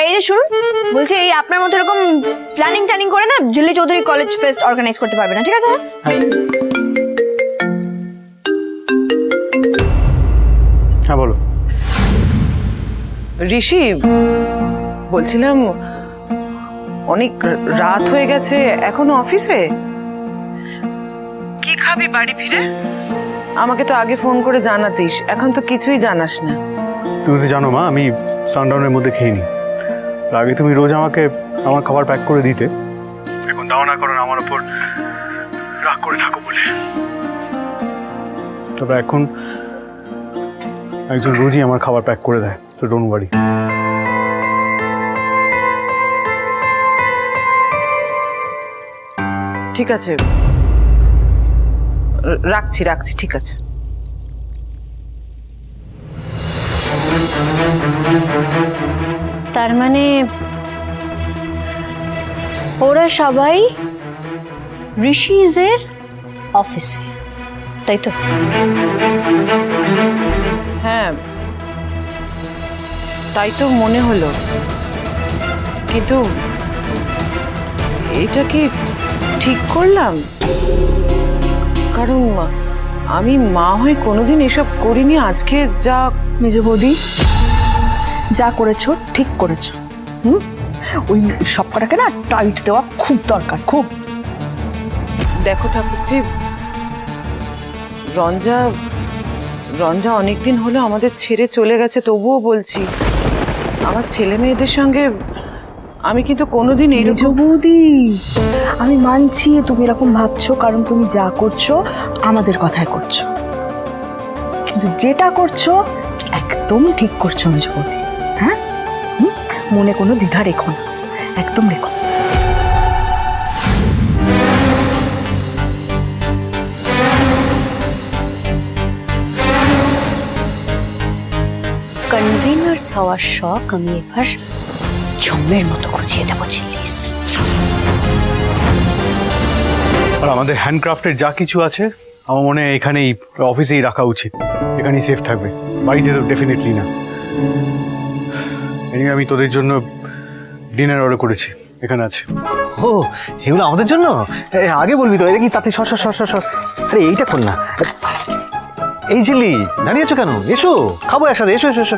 এই যে শুনুন বলছি এই আপনার মতো এরকম প্ল্যানিং ট্যানিং করে না ঝিল্লি চৌধুরী কলেজ ফেস্ট অর্গানাইজ করতে পারবে না ঠিক আছে? হ্যাঁ বলো। ঋষি বলছিলাম অনেক রাত হয়ে গেছে এখনও অফিসে? কি খাবি বাড়ি ফিরে? আমাকে তো আগে ফোন করে জানাতিস এখন তো কিছুই জানাস না। তুমি তো জানো মা আমি সানডাউনের মধ্যে খেয়ে নিই। আগে তুমি রোজ আমাকে আমার খাবার প্যাক করে দিতে। এখন দাও না, কারণ আমার ওপর রাগ করে থাকো বলে। তবে এখন একজন রোজই আমার খাবার প্যাক করে দেয়, তো ডোন্ট ওয়ারি ঠিক আছে। রাখছি রাখছি, ঠিক আছে। তার মানে ওরা সবাই ঋষিজের অফিসে তাই তো? হ্যাঁ তাই তো মনে হলো। কিন্তু এটা কি ঠিক করলাম? কারণ আমি মা হয়ে কোনোদিন এসব করিনি আজকে যা মেজ বৌদি? যা করেছ ঠিক করেছ। হুম? ওই সব কটাকে না টাইট দেওয়া খুব দরকার খুব। দেখো ঠাকুরজি রঞ্জা রঞ্জা অনেকদিন হলো আমাদের ছেড়ে চলে গেছে তবুও বলছি আমার ছেলে মেয়েদের সঙ্গে আমি কিন্তু কোনোদিন মেজ এইরকম বৌদি আমি মানছি তুমি এরকম ভাবছ কারণ তুমি যা করছ আমাদের কথায় করছ। কিন্তু যেটা করছ একদম ঠিক করছ মেজ বৌদি হ্যাঁ? মনে কোনো দ্বিধা রেখো না। একদম রেখো। কনভিনার্স হওয়ার শখ আমি এবার জমের মতো খুঁজিয়ে দেবো চিল্লিস আর আমাদের হ্যান্ডক্রাফটের যা কিছু আছে আমার মনে হয় এখানেই অফিসেই রাখা উচিত। এখানেই সেফ থাকবে। বাড়িতে তো ডেফিনেটলি না। এনিওয়ে আমি তোদের জন্য ডিনার অর্ডার করেছি। এখানে আছে। ও এগুলো আমাদের জন্য? এ, আগে বলবি তো এটা কি তাতে সর সর সর সর সর। আরে এইটা কর না? এই ঝিল্লি দাঁড়িয়ে আছো কেন? এসো খাব একসাথে এসো এসো এসো।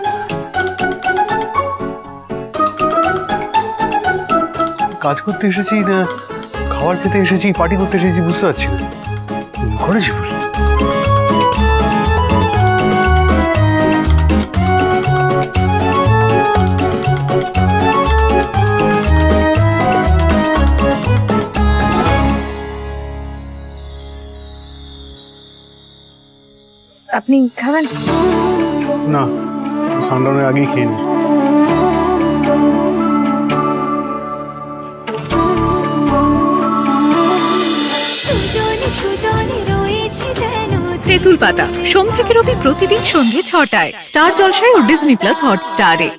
কাজ করতে এসেছি না খাবার খেতে এসেছি পার্টি করতে এসেছি বুঝতে পারছি না। করেছি বল। আপনি খাবেন? না সানডাউনের আগেই খেয়ে নিই। সুজনে সুজনে রয়েছে যেন তেঁতুল পাতা সোম থেকে রবি প্রতিদিন সন্ধ্যে ছটায়। স্টার জলসায় ও ডিজনি প্লাস হটস্টারে।